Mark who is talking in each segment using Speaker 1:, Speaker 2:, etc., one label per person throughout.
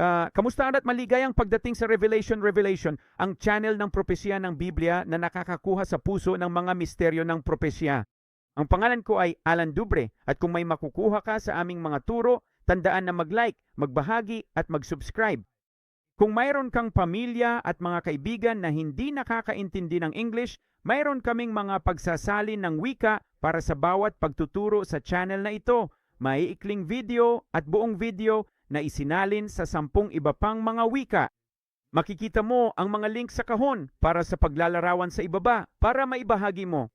Speaker 1: Ah, kamusta at maligayang pagdating sa Revelation Revelation, ang channel ng propesya ng Biblia na nakakakuha sa puso ng mga misteryo ng propesya. Ang pangalan ko ay Alan Dubre at kung may makukuha ka sa aming mga turo, tandaan na mag-like, magbahagi at mag-subscribe. Kung mayroon kang pamilya at mga kaibigan na hindi nakakaintindi ng English, mayroon kaming mga pagsasalin ng wika para sa bawat pagtuturo sa channel na ito. Maiikling video at buong video na isinalin sa sampung iba pang mga wika. Makikita mo ang mga link sa kahon para sa paglalarawan sa ibaba para maibahagi mo.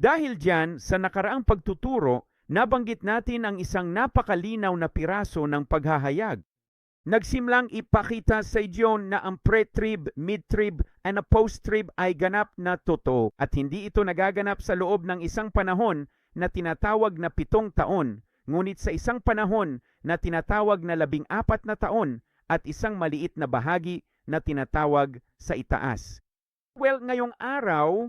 Speaker 1: Dahil dyan, sa nakaraang pagtuturo, nabanggit natin ang isang napakalinaw na piraso ng paghahayag. Nagsimlang ipakita sa John na ang pre-trib, mid-trib, and a post-trib ay ganap na totoo at hindi ito nagaganap sa loob ng isang panahon na tinatawag na pitong taon, ngunit sa isang panahon na tinatawag na labing apat na taon at isang maliit na bahagi na tinatawag sa itaas. Well, ngayong araw,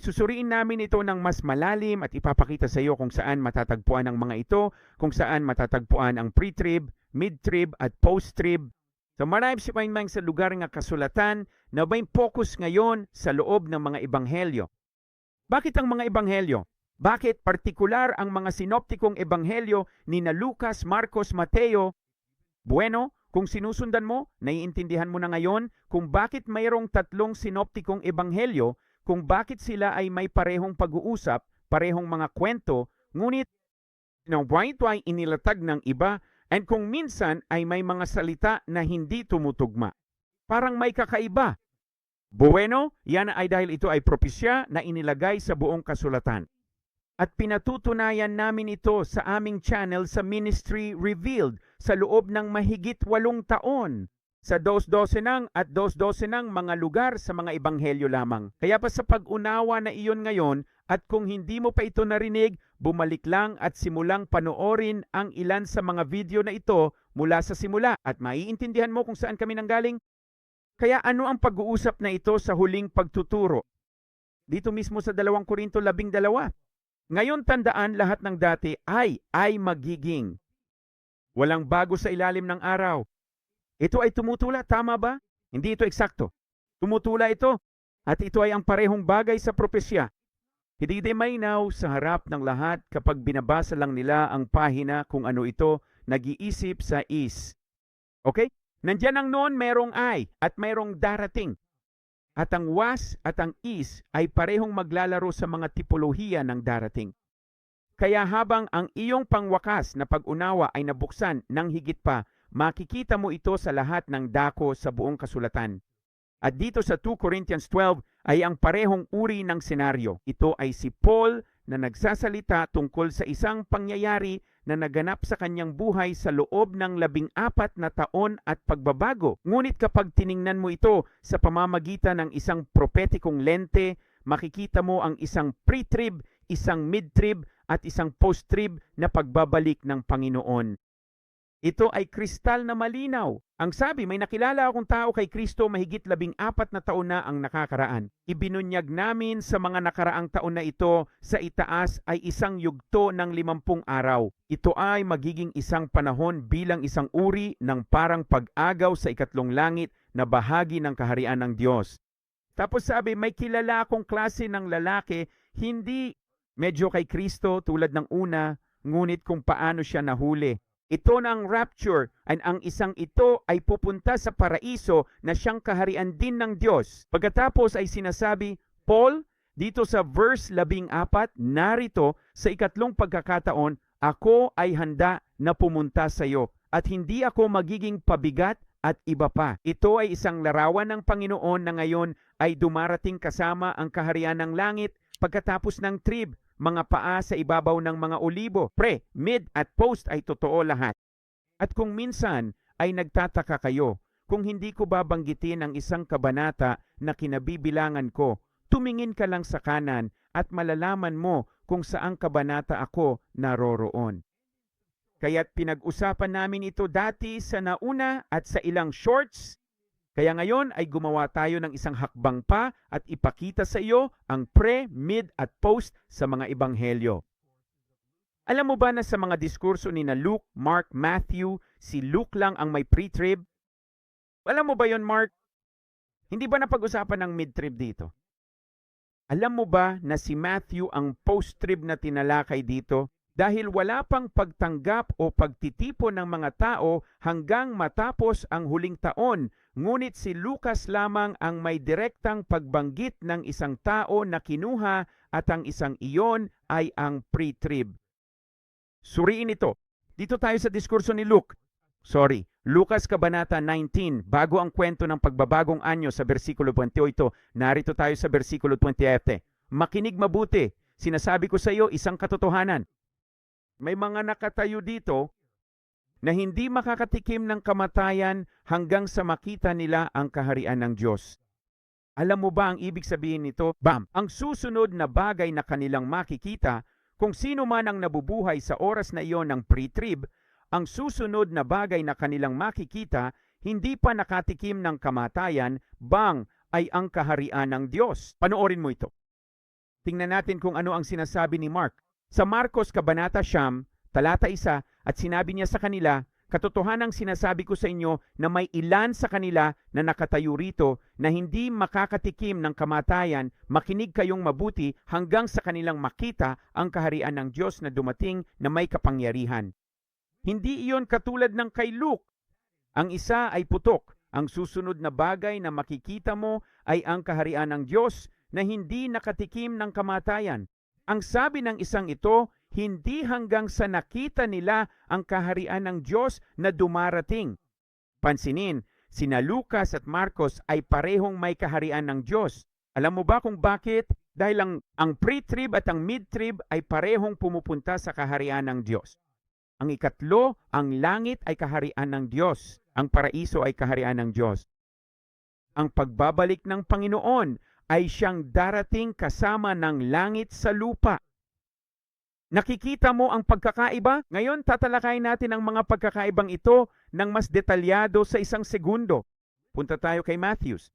Speaker 1: susuriin namin ito ng mas malalim at ipapakita sa iyo kung saan matatagpuan ang mga ito, kung saan matatagpuan ang pre-trib, mid-trib at post-trib. So marami si Paimang sa lugar nga kasulatan na may focus ngayon sa loob ng mga ebanghelyo. Bakit ang mga ebanghelyo? Bakit partikular ang mga sinoptikong ebanghelyo ni na Lucas, Marcos, Mateo? Bueno, kung sinusundan mo, naiintindihan mo na ngayon kung bakit mayroong tatlong sinoptikong ebanghelyo, kung bakit sila ay may parehong pag-uusap, parehong mga kwento, ngunit no, ito ay inilatag ng iba and kung minsan ay may mga salita na hindi tumutugma. Parang may kakaiba. Bueno, yan ay dahil ito ay propesya na inilagay sa buong kasulatan. At pinatutunayan namin ito sa aming channel sa Ministry Revealed sa loob ng mahigit walong taon sa dos-dose nang at dos-dose nang mga lugar sa mga ebanghelyo lamang. Kaya pa sa pag-unawa na iyon ngayon at kung hindi mo pa ito narinig, bumalik lang at simulang panoorin ang ilan sa mga video na ito mula sa simula at maiintindihan mo kung saan kami nanggaling. Kaya ano ang pag-uusap na ito sa huling pagtuturo? Dito mismo sa 2 Korinto 12. Ngayon tandaan lahat ng dati ay ay magiging. Walang bago sa ilalim ng araw. Ito ay tumutula, tama ba? Hindi ito eksakto. Tumutula ito at ito ay ang parehong bagay sa propesya. Hindi din maynaw sa harap ng lahat kapag binabasa lang nila ang pahina kung ano ito, nag-iisip sa is. Okay? Nandiyan ang noon merong ay at merong darating. At ang was at ang is ay parehong maglalaro sa mga tipolohiya ng darating. Kaya habang ang iyong pangwakas na pag-unawa ay nabuksan ng higit pa, makikita mo ito sa lahat ng dako sa buong kasulatan. At dito sa 2 Corinthians 12 ay ang parehong uri ng senaryo. Ito ay si Paul na nagsasalita tungkol sa isang pangyayari na naganap sa kanyang buhay sa loob ng labing apat na taon at pagbabago. Ngunit kapag tiningnan mo ito sa pamamagitan ng isang propetikong lente, makikita mo ang isang pre-trib, isang mid-trib at isang post-trib na pagbabalik ng Panginoon. Ito ay kristal na malinaw. Ang sabi, may nakilala akong tao kay Kristo mahigit labing apat na taon na ang nakakaraan. Ibinunyag namin sa mga nakaraang taon na ito sa itaas ay isang yugto ng limampung araw. Ito ay magiging isang panahon bilang isang uri ng parang pag-agaw sa ikatlong langit na bahagi ng kaharian ng Diyos. Tapos sabi, may kilala akong klase ng lalaki, hindi medyo kay Kristo tulad ng una, ngunit kung paano siya nahuli ito ng rapture and ang isang ito ay pupunta sa paraiso na siyang kaharian din ng Diyos. Pagkatapos ay sinasabi, Paul, dito sa verse labing apat, narito sa ikatlong pagkakataon, ako ay handa na pumunta sa iyo at hindi ako magiging pabigat at iba pa. Ito ay isang larawan ng Panginoon na ngayon ay dumarating kasama ang kaharian ng langit pagkatapos ng trib mga paa sa ibabaw ng mga olibo. Pre, mid at post ay totoo lahat. At kung minsan ay nagtataka kayo kung hindi ko babanggitin ang isang kabanata na kinabibilangan ko, tumingin ka lang sa kanan at malalaman mo kung saang kabanata ako naroroon. Kaya't pinag-usapan namin ito dati sa nauna at sa ilang shorts kaya ngayon ay gumawa tayo ng isang hakbang pa at ipakita sa iyo ang pre, mid at post sa mga ebanghelyo. Alam mo ba na sa mga diskurso ni na Luke, Mark, Matthew, si Luke lang ang may pre-trib? Alam mo ba yon Mark? Hindi ba napag-usapan ng mid-trib dito? Alam mo ba na si Matthew ang post-trib na tinalakay dito? Dahil wala pang pagtanggap o pagtitipon ng mga tao hanggang matapos ang huling taon, ngunit si Lucas lamang ang may direktang pagbanggit ng isang tao na kinuha at ang isang iyon ay ang pre-trib. Suriin ito. Dito tayo sa diskurso ni Luke. Sorry, Lucas Kabanata 19, bago ang kwento ng pagbabagong anyo sa versikulo 28, narito tayo sa versikulo 27. Makinig mabuti, sinasabi ko sa iyo isang katotohanan. May mga nakatayo dito na hindi makakatikim ng kamatayan hanggang sa makita nila ang kaharian ng Diyos. Alam mo ba ang ibig sabihin nito? Bam! Ang susunod na bagay na kanilang makikita, kung sino man ang nabubuhay sa oras na iyon ng pre-trib, ang susunod na bagay na kanilang makikita, hindi pa nakatikim ng kamatayan, bang ay ang kaharian ng Diyos. Panoorin mo ito. Tingnan natin kung ano ang sinasabi ni Mark. Sa Marcos Kabanata Siyam, talata isa, at sinabi niya sa kanila, Katotohanang sinasabi ko sa inyo na may ilan sa kanila na nakatayo rito na hindi makakatikim ng kamatayan, makinig kayong mabuti hanggang sa kanilang makita ang kaharian ng Diyos na dumating na may kapangyarihan. Hindi iyon katulad ng kay Luke. Ang isa ay putok. Ang susunod na bagay na makikita mo ay ang kaharian ng Diyos na hindi nakatikim ng kamatayan. Ang sabi ng isang ito, hindi hanggang sa nakita nila ang kaharian ng Diyos na dumarating. Pansinin, sina Lucas at Marcos ay parehong may kaharian ng Diyos. Alam mo ba kung bakit? Dahil ang, ang pre-trib at ang mid-trib ay parehong pumupunta sa kaharian ng Diyos. Ang ikatlo, ang langit ay kaharian ng Diyos. Ang paraiso ay kaharian ng Diyos. Ang pagbabalik ng Panginoon ay siyang darating kasama ng langit sa lupa. Nakikita mo ang pagkakaiba? Ngayon tatalakayin natin ang mga pagkakaibang ito ng mas detalyado sa isang segundo. Punta tayo kay Matthews.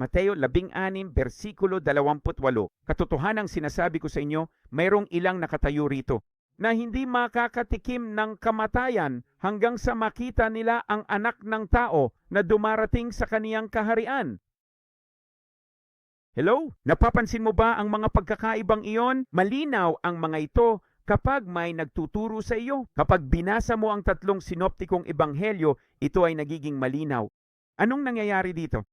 Speaker 1: Mateo 16, versikulo 28. Katotohanang sinasabi ko sa inyo, mayroong ilang nakatayo rito na hindi makakatikim ng kamatayan hanggang sa makita nila ang anak ng tao na dumarating sa kaniyang kaharian. Hello? Napapansin mo ba ang mga pagkakaibang iyon? Malinaw ang mga ito kapag may nagtuturo sa iyo. Kapag binasa mo ang tatlong sinoptikong ebanghelyo, ito ay nagiging malinaw. Anong nangyayari dito?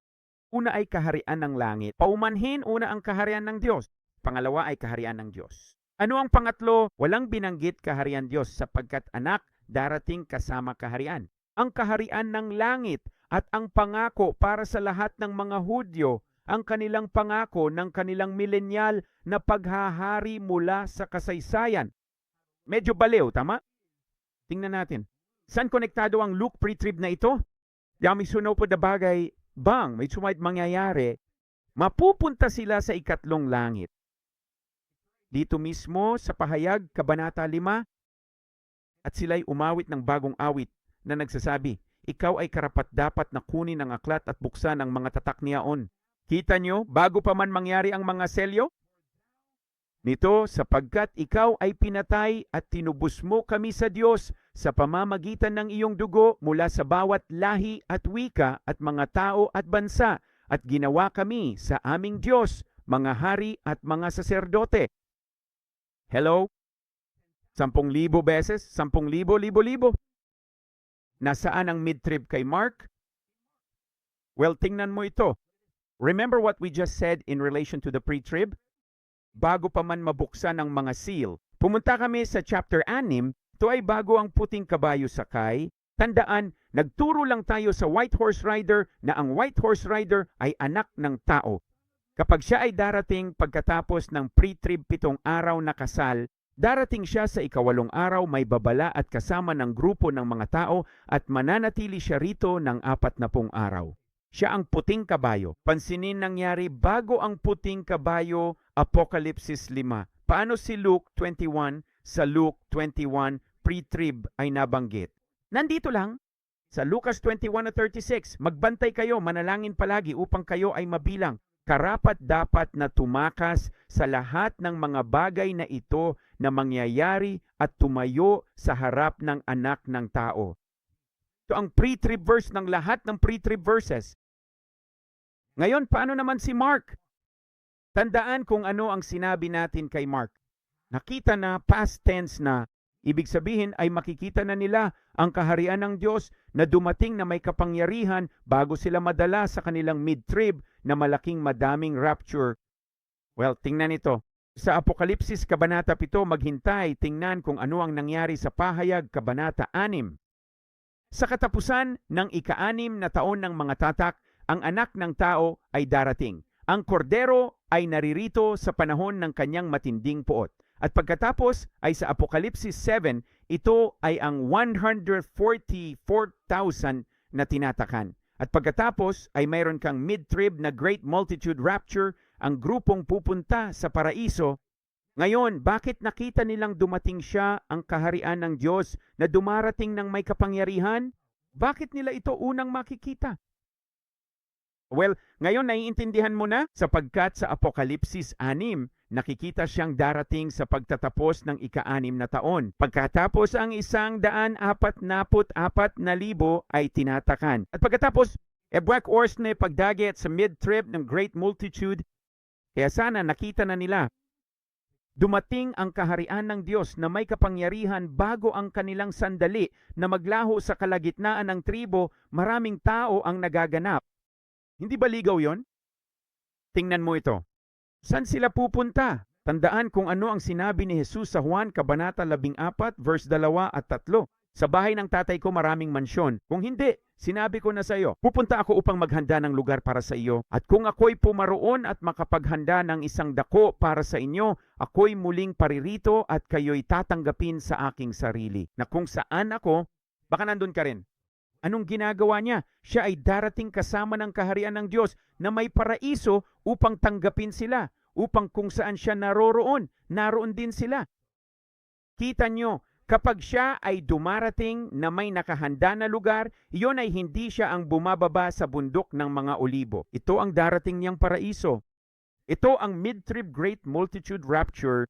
Speaker 1: Una ay kaharian ng langit. Paumanhin una ang kaharian ng Diyos. Pangalawa ay kaharian ng Diyos. Ano ang pangatlo? Walang binanggit kaharian Diyos sapagkat anak darating kasama kaharian. Ang kaharian ng langit at ang pangako para sa lahat ng mga Hudyo ang kanilang pangako ng kanilang milenial na paghahari mula sa kasaysayan. Medyo baliw, tama? Tingnan natin. Saan konektado ang Luke pre-trib na ito? Dami sunaw po na bagay, bang, may sumait mangyayari, mapupunta sila sa ikatlong langit. Dito mismo sa pahayag, Kabanata 5, at sila'y umawit ng bagong awit na nagsasabi, Ikaw ay karapat dapat na kunin ang aklat at buksan ang mga tatak niyaon. Kita nyo, bago pa man mangyari ang mga selyo? Nito, sapagkat ikaw ay pinatay at tinubos mo kami sa Diyos sa pamamagitan ng iyong dugo mula sa bawat lahi at wika at mga tao at bansa at ginawa kami sa aming Diyos, mga hari at mga saserdote. Hello? Sampung libo beses? Sampung libo, libo, libo? Nasaan ang mid-trib kay Mark? Well, tingnan mo ito. Remember what we just said in relation to the pre-trib? Bago pa man mabuksan ang mga seal, pumunta kami sa chapter 6, ito ay bago ang puting kabayo sakay. Tandaan, nagturo lang tayo sa white horse rider na ang white horse rider ay anak ng tao. Kapag siya ay darating pagkatapos ng pre-trib pitong araw na kasal, darating siya sa ikawalong araw may babala at kasama ng grupo ng mga tao at mananatili siya rito ng apat na pung araw. Siya ang puting kabayo. Pansinin nangyari bago ang puting kabayo, Apokalipsis 5. Paano si Luke 21 sa Luke 21 pre-trib ay nabanggit? Nandito lang. Sa Lucas 21 at 36, magbantay kayo, manalangin palagi upang kayo ay mabilang. Karapat dapat na tumakas sa lahat ng mga bagay na ito na mangyayari at tumayo sa harap ng anak ng tao. Ito ang pre-trib verse ng lahat ng pre-trib verses. Ngayon, paano naman si Mark? Tandaan kung ano ang sinabi natin kay Mark. Nakita na past tense na, ibig sabihin ay makikita na nila ang kaharian ng Diyos na dumating na may kapangyarihan bago sila madala sa kanilang mid-trib na malaking madaming rapture. Well, tingnan ito. Sa Apokalipsis Kabanata 7, maghintay, tingnan kung ano ang nangyari sa pahayag Kabanata 6. Sa katapusan ng ika-anim na taon ng mga tatak, ang anak ng tao ay darating. Ang kordero ay naririto sa panahon ng kanyang matinding puot. At pagkatapos ay sa Apokalipsis 7, ito ay ang 144,000 na tinatakan. At pagkatapos ay mayroon kang mid-trib na great multitude rapture, ang grupong pupunta sa paraiso. Ngayon, bakit nakita nilang dumating siya ang kaharian ng Diyos na dumarating ng may kapangyarihan? Bakit nila ito unang makikita? Well, ngayon naiintindihan mo na sapagkat sa Apokalipsis 6, nakikita siyang darating sa pagtatapos ng ika-anim na taon. Pagkatapos ang isang daan apat naput apat na libo ay tinatakan. At pagkatapos, ebwak oras na pagdaget sa mid-trip ng great multitude, kaya sana nakita na nila Dumating ang kaharian ng Diyos na may kapangyarihan bago ang kanilang sandali na maglaho sa kalagitnaan ng tribo, maraming tao ang nagaganap. Hindi ba ligaw yon? Tingnan mo ito. San sila pupunta? Tandaan kung ano ang sinabi ni Jesus sa Juan Kabanata 14 verse 2 at 3. Sa bahay ng tatay ko maraming mansyon. Kung hindi, sinabi ko na sa iyo, pupunta ako upang maghanda ng lugar para sa iyo. At kung ako'y pumaroon at makapaghanda ng isang dako para sa inyo, ako'y muling paririto at kayo'y tatanggapin sa aking sarili. Na kung saan ako, baka nandun ka rin. Anong ginagawa niya? Siya ay darating kasama ng kaharian ng Diyos na may paraiso upang tanggapin sila, upang kung saan siya naroroon, naroon din sila. Kita nyo, Kapag siya ay dumarating na may nakahanda na lugar, iyon ay hindi siya ang bumababa sa bundok ng mga olibo. Ito ang darating niyang paraiso. Ito ang mid-trib great multitude rapture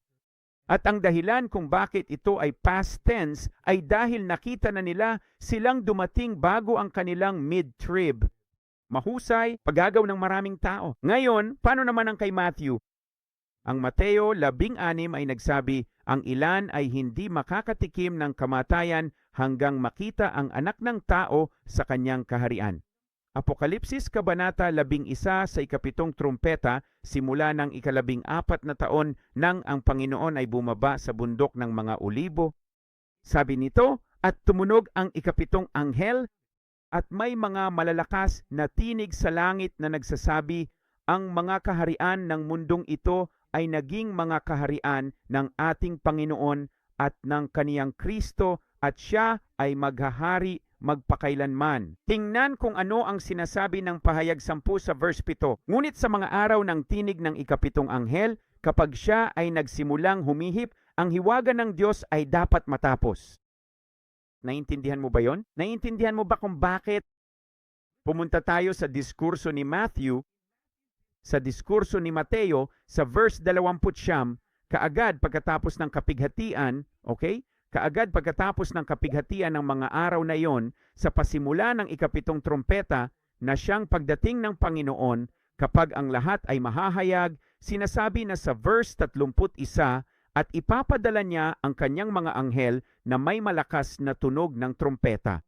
Speaker 1: at ang dahilan kung bakit ito ay past tense ay dahil nakita na nila silang dumating bago ang kanilang mid-trib. Mahusay, pagagaw ng maraming tao. Ngayon, paano naman ang kay Matthew? Ang Mateo 16 ay nagsabi, ang ilan ay hindi makakatikim ng kamatayan hanggang makita ang anak ng tao sa kanyang kaharian. Apokalipsis Kabanata 11 sa ikapitong trumpeta simula ng ikalabing apat na taon nang ang Panginoon ay bumaba sa bundok ng mga olibo. Sabi nito, at tumunog ang ikapitong anghel at may mga malalakas na tinig sa langit na nagsasabi, ang mga kaharian ng mundong ito ay naging mga kaharian ng ating Panginoon at ng kaniyang Kristo at siya ay maghahari magpakailanman. Tingnan kung ano ang sinasabi ng pahayag 10 sa verse 7. Ngunit sa mga araw ng tinig ng ikapitong anghel, kapag siya ay nagsimulang humihip, ang hiwaga ng Diyos ay dapat matapos. Naintindihan mo ba yon? Naintindihan mo ba kung bakit pumunta tayo sa diskurso ni Matthew sa diskurso ni Mateo sa verse 20 kaagad pagkatapos ng kapighatian, okay? Kaagad pagkatapos ng kapighatian ng mga araw na iyon, sa pasimula ng ikapitong trompeta na siyang pagdating ng Panginoon kapag ang lahat ay mahahayag, sinasabi na sa verse 31 at ipapadala niya ang kanyang mga anghel na may malakas na tunog ng trompeta.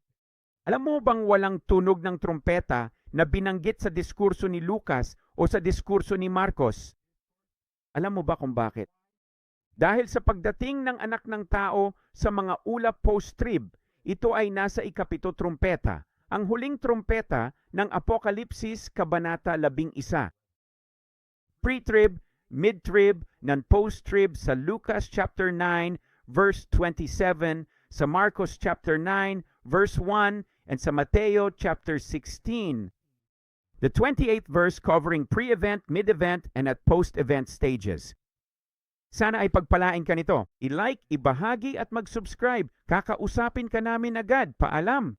Speaker 1: Alam mo bang walang tunog ng trompeta na binanggit sa diskurso ni Lucas o sa diskurso ni Marcos. Alam mo ba kung bakit? Dahil sa pagdating ng anak ng tao sa mga ulap post-trib, ito ay nasa ikapito trumpeta, ang huling trumpeta ng Apokalipsis Kabanata 11. Pre-trib, mid-trib, ng post-trib sa Lucas chapter 9 verse 27, sa Marcos chapter 9 verse 1, and sa Mateo chapter 16 The 28th verse covering pre-event, mid-event, and at post-event stages. Sana ay pagpalain ka nito. I-like, ibahagi at mag-subscribe. Kakausapin ka namin agad. Paalam!